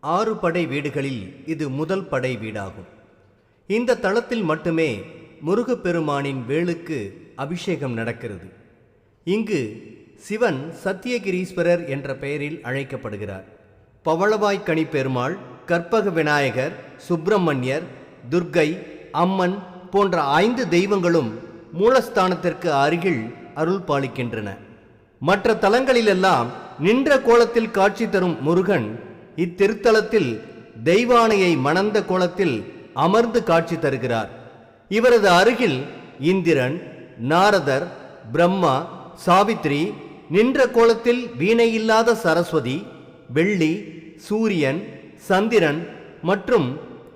ஆறு படை வீடுகளில் இது முதல் படை வீடாகும். இந்த தளத்தில் மட்டுமே முருகப்பெருமானின் வேலுக்கு அபிஷேகம் நடக்கிறது. இங்கு சிவன் சத்தியகிரீஸ்வரர் என்ற பெயரில் அழைக்கப்படுகிறார். பவளவாய் கனிப்பெருமாள் கற்பக விநாயகர் சுப்பிரமணியர் துர்க்கை அம்மன் போன்ற ஐந்து தெய்வங்களும் மூலஸ்தானத்திற்கு அருகில் அருள் பாலிக்கின்றன. மற்ற தலங்களிலெல்லாம் நின்ற கோலத்தில் காட்சி தரும் முருகன் இத்திருத்தலத்தில் தெய்வானையை மணந்த கோலத்தில் அமர்ந்து காட்சி தருகிறார். இவரது அருகில் இந்திரன் நாரதர் பிரம்மா சாவித்ரி நின்ற கோலத்தில் வீணையில்லாத சரஸ்வதி வெள்ளி சூரியன் சந்திரன் மற்றும்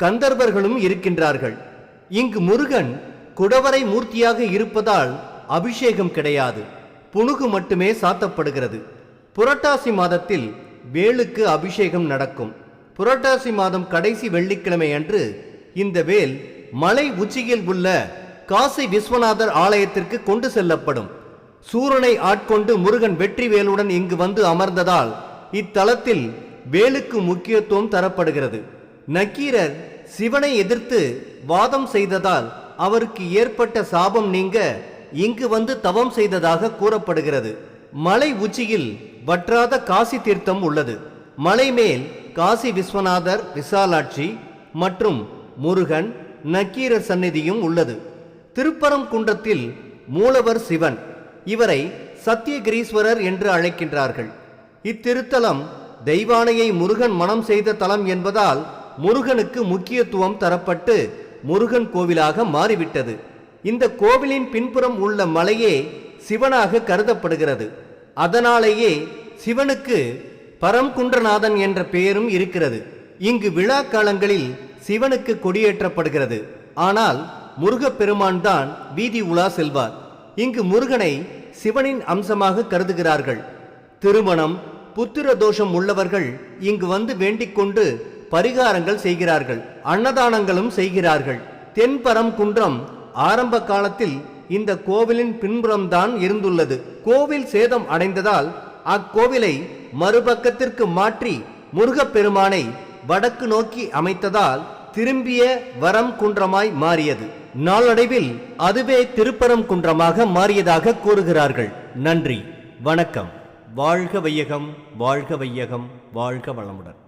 கந்தர்வர்களும் இருக்கின்றார்கள். இங்கு முருகன் குடவரை மூர்த்தியாக இருப்பதால் அபிஷேகம் கிடையாது. புனுகு மட்டுமே சாத்தப்படுகிறது. புரட்டாசி மாதத்தில் வேலுக்கு அபிஷேகம் நடக்கும். புரட்டாசி மாதம் கடைசி வெள்ளிக்கிழமை அன்று இந்த வேல் மலை உச்சியில் உள்ள காசி விஸ்வநாதர் ஆலயத்திற்கு கொண்டு செல்லப்படும். சூரனை ஆட்கொண்டு முருகன் வெற்றி வேலுடன் இங்கு வந்து அமர்ந்ததால் இத்தலத்தில் வேலுக்கு முக்கியத்துவம் தரப்படுகிறது. நக்கீரர் சிவனை எதிர்த்து வாதம் செய்ததால் அவருக்கு ஏற்பட்ட சாபம் நீங்க இங்கு வந்து தவம் செய்ததாக கூறப்படுகிறது. மலை உச்சியில் வற்றாத காசி தீர்த்தம் உள்ளது. மலை மேல் காசி விஸ்வநாதர் விசாலாட்சி மற்றும் முருகன் நக்கீரர் சந்நிதியும் உள்ளது. திருப்பரங்குன்றத்தில் மூலவர் சிவன். இவரை சத்தியகிரீஸ்வரர் என்று அழைக்கின்றார்கள். இத்திருத்தலம் தெய்வானையை முருகன் மனம் செய்த தலம் என்பதால் முருகனுக்கு முக்கியத்துவம் தரப்பட்டு முருகன் கோவிலாக மாறிவிட்டது. இந்த கோவிலின் பின்புறம் உள்ள மலையே சிவனாக கருதப்படுகிறது. அதனாலேயே சிவனுக்கு பரம்குன்றநாதன் என்ற பெயரும் இருக்கிறது. இங்கு விழா காலங்களில் சிவனுக்கு கொடியேற்றப்படுகிறது. ஆனால் முருகப்பெருமான் தான் வீதி உலா செல்வார். இங்கு முருகனை சிவனின் அம்சமாக கருதுகிறார்கள். திருமணம் புத்திர தோஷம் உள்ளவர்கள் இங்கு வந்து வேண்டிக்கொண்டு பரிகாரங்கள் செய்கிறார்கள் அன்னதானங்களும் செய்கிறார்கள். தென்பரம் குன்றம் ஆரம்ப காலத்தில் இந்த கோவிலின் பின்புறம்தான் இருந்துள்ளது. கோவில் சேதம் அடைந்ததால் அக்கோவிலை மறுபக்கத்திற்கு மாற்றி முருகப்பெருமானை வடக்கு நோக்கி அமைத்ததால் திரும்பிய வரம் குன்றமாய் மாறியது. நாளடைவில் அதுவே திருப்பரம் குன்றமாக மாறியதாக கூறுகிறார்கள். நன்றி. வணக்கம். வாழ்க வையகம் வாழ்க வையகம் வாழ்க வளமுடன்.